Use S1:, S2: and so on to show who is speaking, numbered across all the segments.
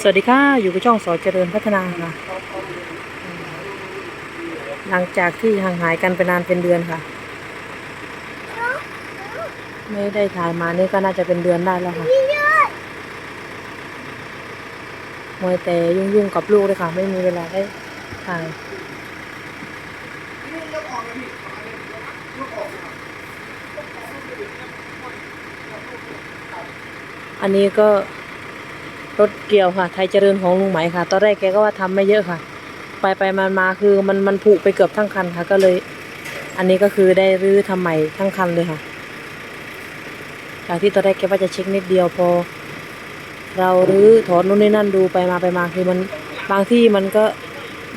S1: สวัสดีค่ะ อยู่กับช่องสอเจริญพัฒนาค่ะ หลังจากที่ห่างหายกันไปนานเป็นเดือนค่ะ ไม่ได้ถ่ายมานี่ก็น่าจะเป็นเดือนได้แล้วค่ะมวยแต่ยุ่งๆกับลูกเลยค่ะ ไม่มีเวลาได้ถ่ายอันนี้ก็ รถเกี่ยวค่ะ ไทยเจริญของลุงไหมค่ะ ตอนแรกแกก็ว่าทำไม่เยอะค่ะ ไปไปมามาคือมันมันผุไปเกือบทั้งคันค่ะ ก็เลย อันนี้ก็คือได้รื้อทำใหม่ทั้งคันเลยค่ะ จากที่ตอนแรกแกว่าจะเช็คนิดเดียวพอ เรารื้อถอนนู่นนี่นั่นดูไปมาไปมาคือมันบางที่มันก็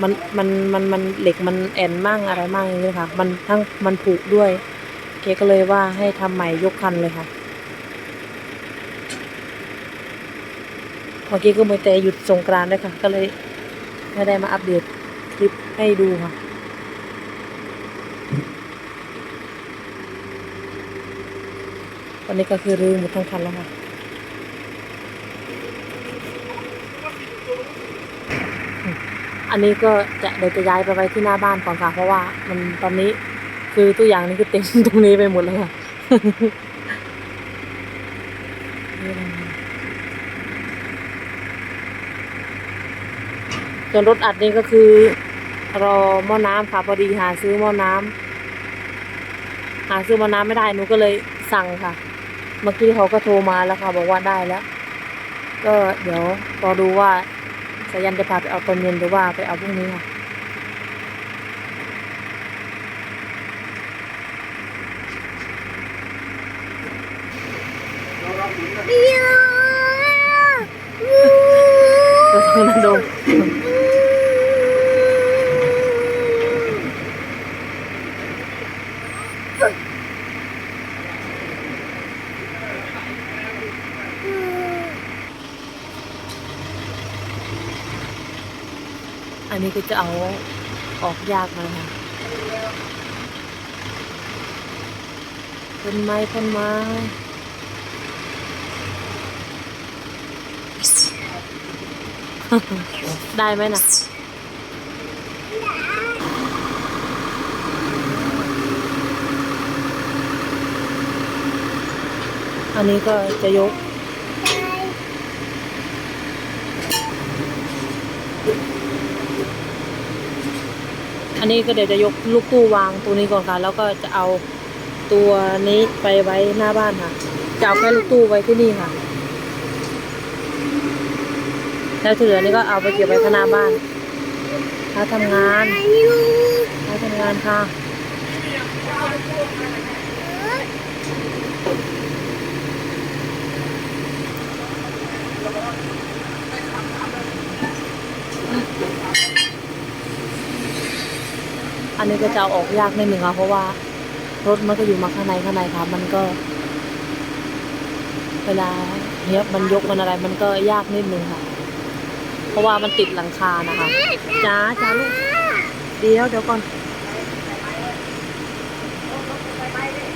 S1: มันมันมันมันเหล็กมันแอนมั่งอะไรมั่งอย่างนี้ค่ะ มันทั้งมันผุด้วยแกก็เลยว่าให้ทำใหม่ยกคันเลยค่ะ เมื่อกี้ก็มวยแต่หยุดสงกรานต์ด้วยค่ะ ก็เลยไม่ได้มาอัปเดตคลิปให้ดูค่ะวันนี้ก็คือรื้อหมดทั้งคันแล้วค่ะอันนี้ก็จะเดี๋ยวจะย้ายไปไว้ที่หน้าบ้านก่อนค่ะ เพราะว่ามันตอนนี้คือตัวอย่างนี้คือเต็มตรงนี้ไปหมดแล้วค่ะ ส่วนรถอัดนี่ก็คือ รอหม้อน้ำค่ะพอดีหาซื้อหม้อน้ำหาซื้อหม้อน้ำไม่ได้หนูก็เลยสั่งค่ะ เมื่อกี้เขาก็โทรมาแล้วค่ะ บอกว่าได้แล้ว ก็เดี๋ยวรอดูว่าสายันจะพาไปเอาตอนเย็นหรือว่าไปเอาพรุ่งนี้ค่ะรถนาดง อันนี้ก็จะเอาออกยากหน่อยค่ะต้นไม้ต้นไม้ได้ไหมนะ อันนี้ก็จะยก อันนี้ก็เดี๋ยวจะยกลูกตู้วางตัวนี้ก่อนค่ะ แล้วก็จะเอาตัวนี้ไปไว้หน้าบ้านค่ะจะเอาแค่ลูกตู้ไว้ที่นี่ค่ะแล้วที่เหลือนี่ก็เอาไปเก็บไว้ข้างหน้าบ้านถ้าทำงานถ้าทำงานค่ะ อันนี้ก็จะเอาออกยากนิดหนึ่งค่ะเพราะว่ารถมันก็อยู่มาข้างในข้างในค่ะ มันก็ เวลาเนี้ยมันยกมันอะไร มันก็ยากนิดนึงค่ะ เพราะว่ามันติดหลังคานะคะจ้าจ้าลูกเดี๋ยวเดี๋ยวก่อน
S2: ไปเลย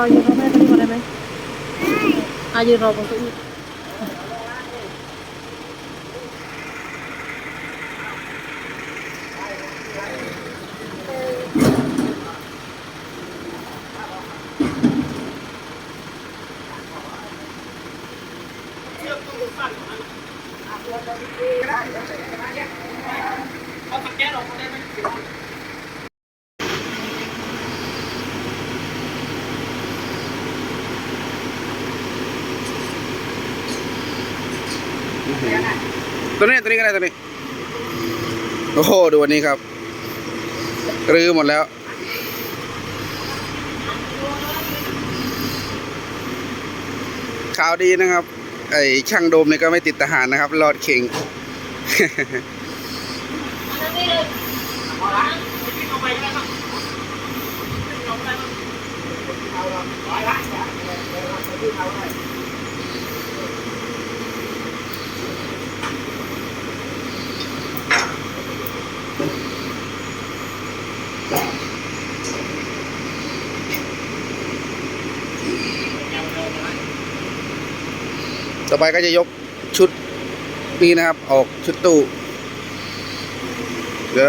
S1: พอยืนรอแม่ตรงนี้ก่อนได้ไหมได้อายืนรอบนเก้าอี้
S3: ตัวนี้ตัวนี้ก็ได้ตัวนี้ โอ้โหดูวันนี้ครับ รื้อหมดแล้ว ข่าวดีนะครับ ไอ้ช่างโดมเนี่ยก็ไม่ติดทหารนะครับ รอดเข่ง
S2: ไต่
S3: อไปก็จะยกชุดนี้นะครับ ออกชุดตู้เดี๋ยว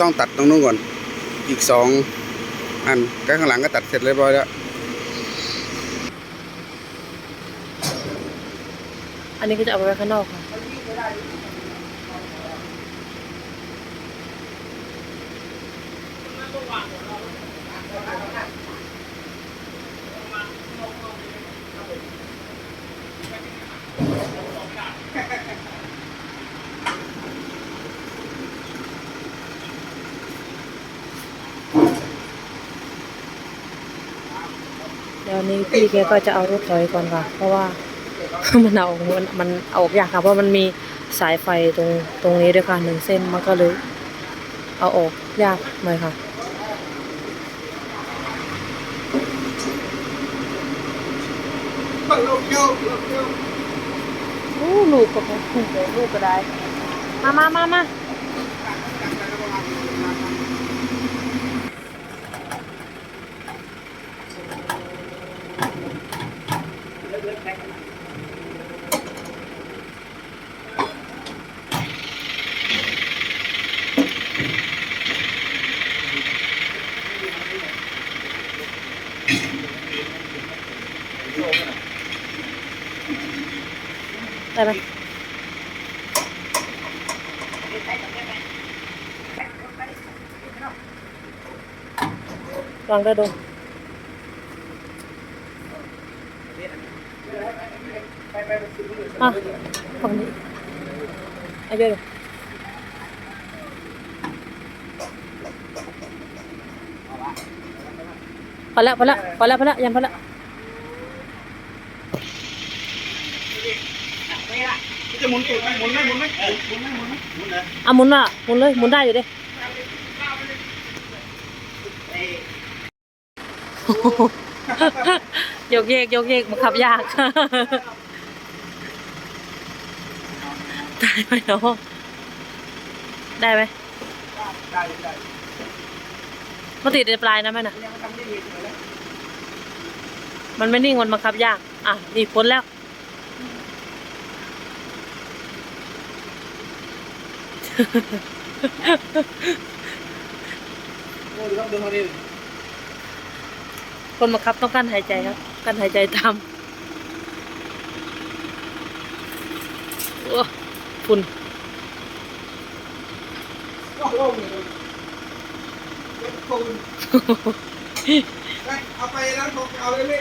S3: ต้องตัดตรงนู้นก่อน อีกสองอันก็ข้างหลังก็ตัดเสร็จเรียบร้อยแล้ว
S1: อันนี้ก็จะเอาไปไว้ข้างนอกค่ะ นี้พี่แกก็จะเอารถถอยก่อนค่ะ เพราะว่ามันเอามันมันเอาออกยากค่ะ เพราะมันมีสายไฟตรงตรงนี้ด้วยค่ะหนึ่งเส้นมันก็เลย เอาออกยากหน่อยค่ะโอ้ลูกก็พอลูกก็ได้ มามามามา ได้ไหมวางได้ดงอะฝั่งนี้เอาเยอะเลยพอแล้วพอแล้วพอแล้วพอแล้วยันพอแล้ว
S3: จะ หมุนตูดไหมหมุนไหมหมุนไหมหมุนไหมหมุนไหมหมุนเลย
S1: อะหมุนอะหมุนเลยหมุนได้อยู่ดิโยกเยกโยกเยกบังคับยากได้ไหมเนาะได้ไหม
S3: ได้ได้
S1: มาติดในปลายนะแม่น่ะ มันไม่นิ่งมันบังคับยาก อะนี่พ้นแล้ว
S3: โอ้ดูครับดูเขาดิ
S1: คนบังคับต้องกั้นหายใจครับ กั้นหายใจตามโอ้ฝุ่น
S3: โอ้โหเจ็บปูนเอาไปแล้วผมเอาเลยเลย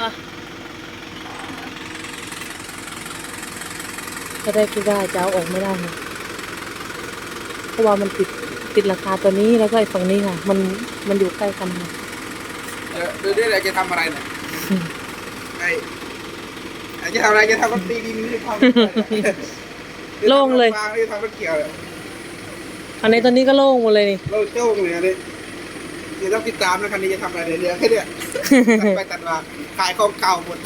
S1: อะ ก็ได้คิดว่าจะเอาออกไม่ได้ค่ะเพราะว่ามันติดติดราคาตัวนี้แล้วก็ไอ้ฝั่งนี้ค่ะ มันมันอยู่ใกล้กันค่ะ
S3: เออดูดิเราจะทำอะไรเนี่ยไอ้ไอ้จะทำอะไรจะทำรถตีดินนี่ทำ
S1: โล่งเลย
S3: ฟางนี่ทำรถเกี่ยวเลย
S1: อันนี้ตัวนี้ก็โล่งหมดเลยนี่
S3: โล่งโจ้งเลยอันนี้เดี๋ยวต้องติดตามนะคันนี้จะทำอะไรเดี๋ยวแค่เนี้ยตัดไปตัดมาขายของเก่าหมด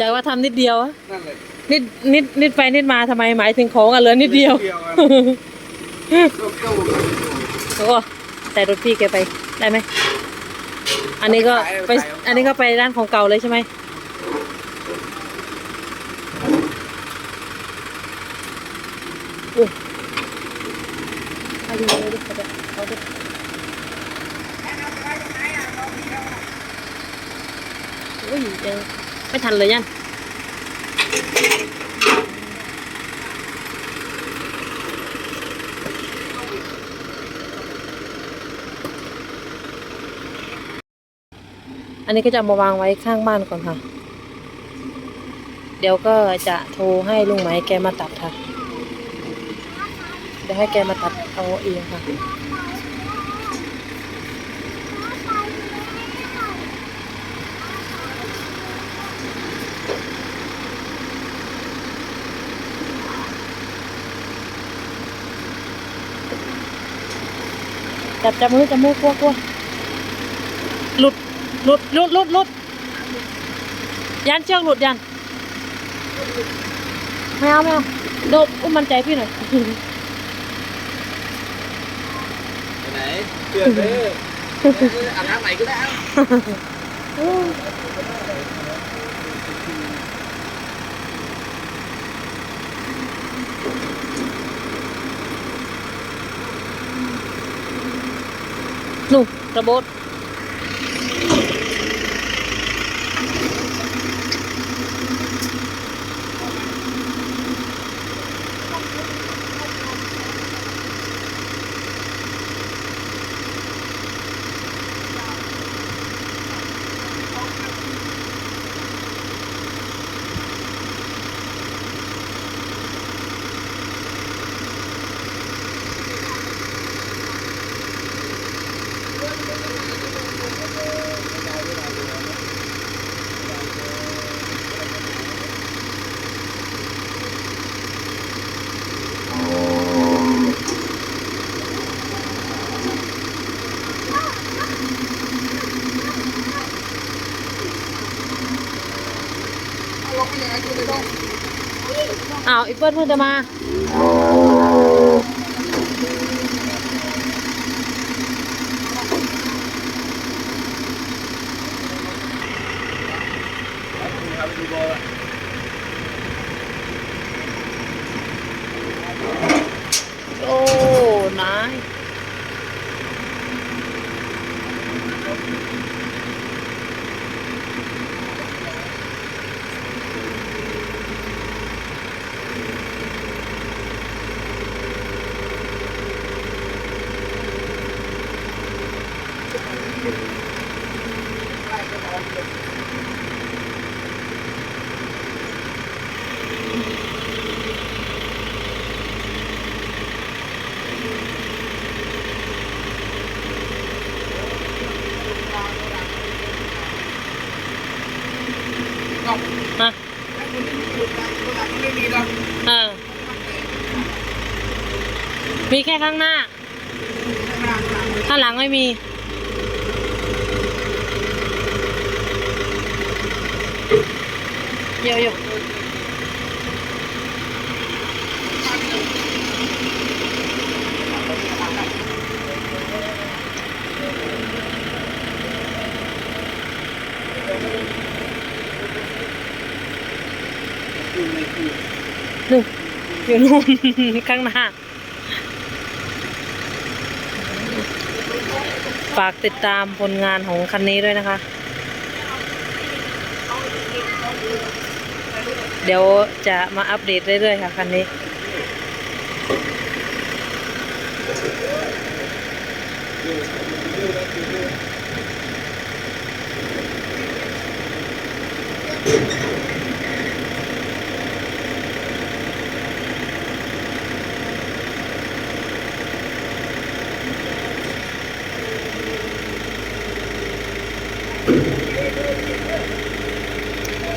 S1: จากว่าทำนิดเดียวอะ
S3: นั่นเลย
S1: นิดนิดนิดไปนิดมาทำไมหมายถึงของอะเหลือนิดเดียว
S3: เดียวอะโล่งโจ้ง
S1: โอ้แต่รถพี่แกไปได้ไหมอันนี้ก็ไปอันนี้ก็ไปร้านของเก่าเลยใช่ไหมโอ้เอาดิเอาดิเอาดิเอาดิโอ้ยยังไม่ทันเลยยัน อันนี้ก็จะเอามาวางไว้ข้างบ้านก่อนค่ะ เดี๋ยวก็จะโทรให้ลุงไหมแกมาตัดค่ะ เดี๋ยวให้แกมาตัดเอาเองค่ะ จับจับมือจับมือกลัวกลัวหลุดหลุดหลุดหลุดหลุดยันเชือกหลุดยันไม่เอาไม่เอาโดบอุ้มมันใจพี่หน่อย
S3: ไหนเกือบเลยอาบน้ำไหนก็ได้
S1: ระโบด อ้าวอีเปิ้ลเพิ่งจะมา โอ้นาย ฮะ
S3: ไม่มีหรอก
S1: เออ มีแค่ข้างหน้า ข้างหลังไม่มี เยอะอยู่นู่นอยู่นู่นข้างหน้า ฝากติดตามผลงานของคันนี้ด้วยนะคะ เดี๋ยวจะมาอัปเดตเรื่อยๆค่ะคันนี้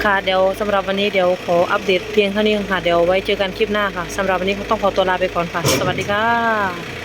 S1: ค่ะเดี๋ยวสำหรับวันนี้เดี๋ยวขออัปเดตเพียงเท่านี้ค่ะเดี๋ยวไว้เจอกันคลิปหน้าค่ะสำหรับวันนี้ต้องขอตัวลาไปก่อนค่ะ สวัสดีค่ะ